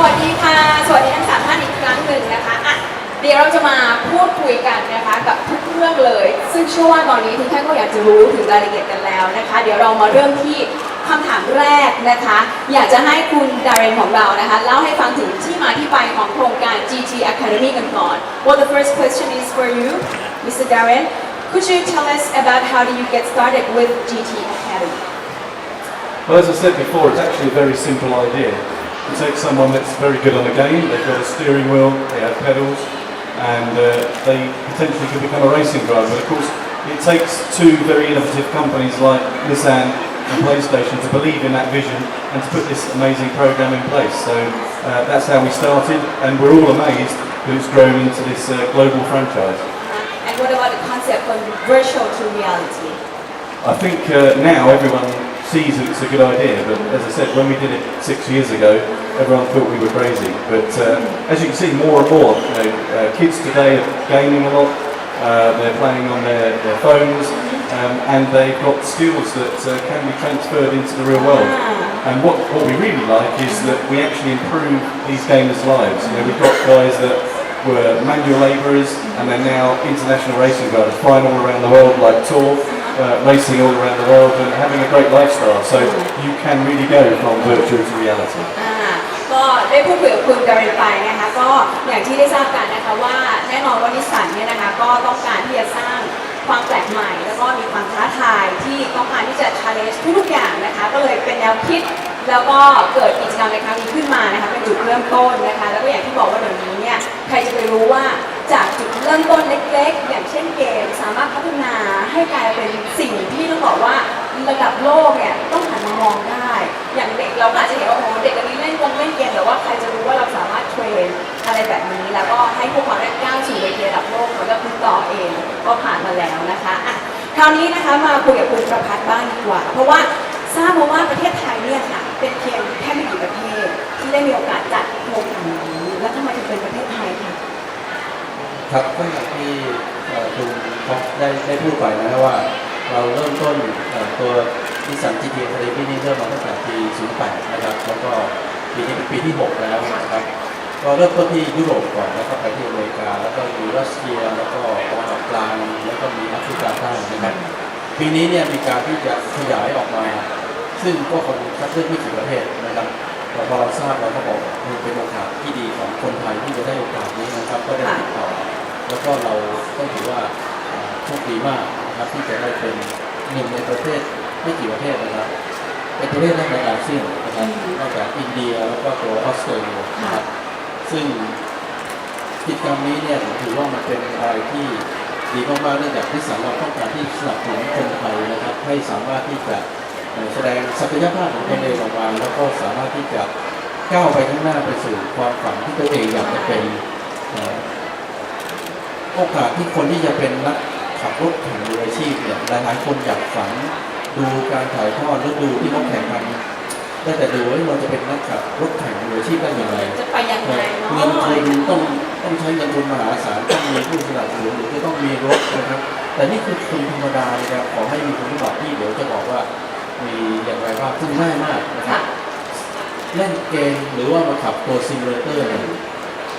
สวัสดีค่ะ สวัสดีทั้งสามท่านอีกครั้งหนึ่งนะคะอะเดี๋ยวเราจะมาพูดคุยกันนะคะกับทุกเรื่องเลย ซึ่งเชื่อว่าตอนนี้ทุกท่านก็อยากจะรู้ถึงรายละเอียดกันแล้วนะคะ เดี๋ยวเรามาเริ่มที่คำถามแรกนะคะ อยากจะให้คุณดารินของเรานะคะเล่าให้ฟังถึงที่มาที่ไปของโครงการ GT Academy กันก่อน Well the first question is for you Mr. Darren Could you tell us about how do you get started with GT Academy Well, as I said before, it's actually a very simple idea. You take someone that's very good on a game, they've got a steering wheel, they have pedals, and uh, they potentially could become a racing driver. But of course, it takes two very innovative companies like Nissan and PlayStation to believe in that vision and to put this amazing program in place. So uh, that's how we started, and we're all amazed that it's grown into this uh, global franchise. And what about the concept of virtual to reality I think uh, now everyone sees that it's a good idea, but as I said, when we did it six years ago, everyone thought we were crazy. But uh, as you can see, more and more, you know, uh, kids today are gaming a lot. Uh, they're playing on their, their phones, um, and they've got skills that uh, can be transferred into the real world. And what, what we really like is that we actually improve these gamers' lives. You know, we've got guys that were manual labourers and they're now international racing drivers, flying all around the world like Tour, uh, racing all around the world and having a great lifestyle. So you can really go from virtual to reality. อ่าก็ได้พูดคุยกับคุณการินไปนะคะก็อย่างที่ได้ทราบกันนะคะว่าแน่นอนว่านิสสันเนี่ยนะคะก็ต้องการที่จะสร้างความแปลกใหม่ แล้วก็มีความท้าทายที่ต้องการที่จะ challenge ทุกๆอย่างนะคะก็เลยเป็นแนวคิดแล้วก็เกิดกิจกรรมในครั้งนี้ขึ้นมานะคะเป็นจุดเริ่มต้นนะคะแล้วก็อย่างที่บอกว่าเดี๋ยวนี้เนี่ยใครจะไปรู้ว่า จากจุดเริ่มต้นเล็กๆ อย่างเช่นเกม สามารถพัฒนาให้กลายเป็นสิ่งที่ต้องบอกว่าระดับโลกเนี่ยต้องหันมามองได้ อย่างเด็กเราก็อาจจะเห็นว่าโอ้โหเด็กอันนี้เล่นวงเล่นเกมแต่ว่าใครจะรู้ว่าเราสามารถเทรนอะไรแบบนี้ แล้วก็ให้พวกเขาได้ก้าวสู่เวทีระดับโลกเหมือนกับคุณต่อเองก็ผ่านมาแล้วนะคะอะคราวนี้นะคะมาคุยกับคุณประพัฒน์บ้างดีกว่า เพราะว่าทราบมาว่าประเทศไทยเนี่ยค่ะเป็นเพียงแค่ไม่กี่ประเทศที่ได้มีโอกาสจัดโครงการนี้แล้วทำไมถึงเป็นประเทศไทยคะ ครับก็อย่างที่คุณท็อปได้ได้พูดไปนะครับว่า เราเริ่มต้นตัวนิสสัน GT Academy นี่เริ่มมาตั้งแต่ปี 08 นะครับ แล้วก็ปีนี้เป็นปีที่ 6 แล้วนะครับ ก็เริ่มต้นที่ยุโรปก่อน แล้วก็ไปที่อเมริกา แล้วก็มีรัสเซีย แล้วก็ตะวันออกกลาง แล้วก็มีแอฟริกาใต้นะครับ ปีนี้เนี่ยมีการที่จะขยายออกมา ซึ่งก็คงคัดเลือกไม่กี่ประเทศนะครับแต่พอเราทราบเราก็บอกมันเป็นโอกาสที่ดีของคนไทยที่จะได้โอกาสนี้นะครับ ก็ได้ติดต่อ แล้วก็เราต้องถือว่าเอ่อโชคดีมากนะครับที่จะได้เป็นหนึ่งในประเทศไม่กี่ประเทศนะครับเป็นประเทศแรกในอาเซียนนะครับนอกจากอินเดียแล้วก็ตัวออสเตรเลียนะครับซึ่งกิจกรรมนี้เนี่ยผมถือว่ามันเป็นอะไรที่ดีมากๆเนื่องจากที่สามเราต้องการที่สนับสนุนคนไทยนะครับ ให้สามารถที่จะเอ่อแสดงศักยภาพของตนเองออกมาแล้วก็สามารถที่จะก้าวไปข้างหน้าไปสู่ความฝันที่ตัวเองอยากจะเป็นเอ่อ โอกาสที่คนที่จะเป็นนักขับรถแข่งมืออาชีพเนี่ยหลายๆคนอยากฝันดูการถ่ายทอดหรือดูที่เขาแข่งกันได้แต่ดูว่าเราจะเป็นนักขับรถแข่งมืออาชีพได้อย่างไรจะไปยังไงเนาะเงินทุนต้องต้องใช้เงินทุนมหาศาลต้องมีผู้สนับสนุนหรือจะต้องมีรถนะครับแต่นี่คือคนธรรมดานะครับขอให้มีคุณสมบัติที่เดี๋ยวจะบอกว่ามีอย่างไรบ้างซึ่งง่ายมากนะครับเล่นเกมหรือว่ามาขับตัวซิมูเลเตอร์เนี่ย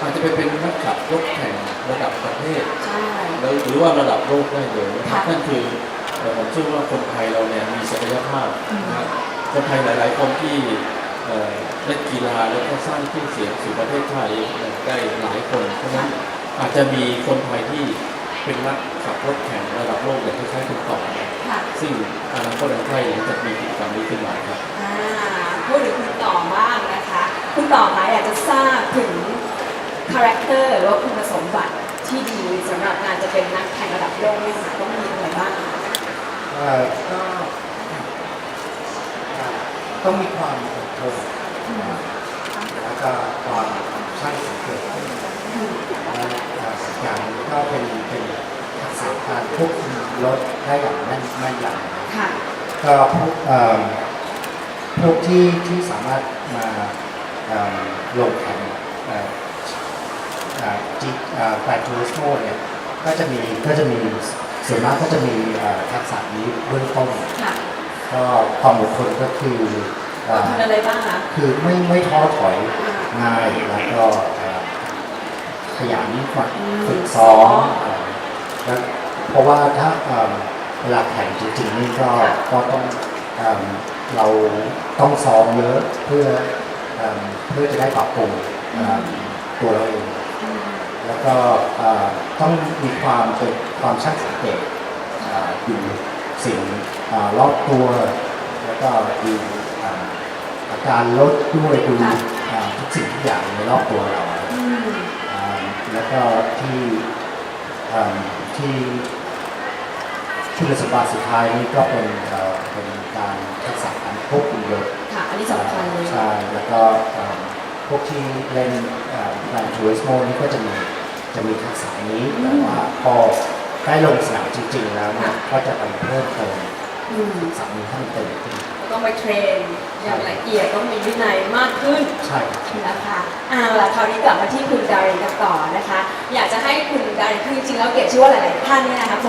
อาจจะไปเป็นนักขับรถแข่งระดับประเทศใช่ แล้วหรือว่าระดับโลกได้เลยนะครับค่ะนั่นคือเอ่อผมเชื่อว่าคนไทยเราเนี่ยมีศักยภาพนะครับคนไทยหลายๆคนที่เอ่อเล่นกีฬาแล้วก็สร้างชื่อเสียงสู่ประเทศไทยได้หลายคนเพราะฉะนั้นอาจจะมีคนไทยที่เป็นนักขับรถแข่งระดับโลกอย่างที่ใช้คุณต่อเนี่ยค่ะ ซึ่งอนาคตอันใกล้เนี่ยจะมีกิจกรรมนี้ขึ้นมาครับ อ่าพูดถึงคุณต่อบ้างนะคะ คุณต่อคะอยากจะทราบถึงคาแรคเตอร์หรือว่าคุณสมบัติที่ดีสำหรับการจะเป็นนักแข่งระดับโลกเนี่ยค่ะต้องมีอะไรบ้างคะเอ่อก็ต้องมีความอดทนแล้วก็ความช่างสังเกตและอ่าสิ่งอย่างหนึงก็เป็นเป็นทักษะการควบคุมรถได้อย่างแม่นแม่นยำ ค่ะ ก็พวกเอ่อพวกที่ที่สามารถมาเอ่อลงแข่งเอ่อ จิอ่าแฟนทูริสโมเนี่ยก็จะมีก็จะมีส่วนมากก็จะมีเอ่อทักษะนี้เบื้องต้นค่ะก็ความอดทนก็คืออเอ่ดอทนอะไรบ้างคะคือไม่ไม่ท้อถอยอ่าง่ายแล้วก็เอ่อขยันฝึกอืมฝึกซ้อมซ้อมเอ่อแล้วเพราะว่าถ้าเอ่อเวลาแข่งจริงๆนี่ก็ค่ะก็ต้องเอิ่มเราต้องซ้อมเยอะเพื่อเอิ่มเพื่อจะได้ปรับปรุงเอิ่มตัวเราเองอืม แล้วก็เอ่อต้องมีความเป็นความช่างสังเกตเอ่อดูสิ่งเอ่อรอบตัว แล้วก็ดูเอ่ออาการรถด้วยดูค่ะเอ่อทุกสิ่งทุกอย่างในรอบตัวเราอืมเอ่อแล้วก็ที่เอิ่มที่คุณสมบัติสุดท้ายนี่ก็เป็นเอ่อเป็นการทักษะการควบคุมรถค่ะอันนี้สำคัญเลยใช่แล้วก็เอ่อพวกที่เล่นแบรนด์ทัวริสโมนี่ก็จะมี จะมีทักษะนี้แต่ว่าพอได้ลงสนามจริง ๆ แล้วเนี่ยก็จะไปเพิ่มเติมอืมทักษะนี้ให้มันเต็มที่ก็ต้องไปเทรนอย่างละเอียดต้องมีวินัยมากขึ้นใช่ครับนะคะเอาล่ะคราวนี้กลับมาที่คุณดารินกันต่อนะคะ อยากจะให้คุณดารินคือจริงๆแล้วเกดเชื่อว่าหลายๆท่านเนี่ยนะคะ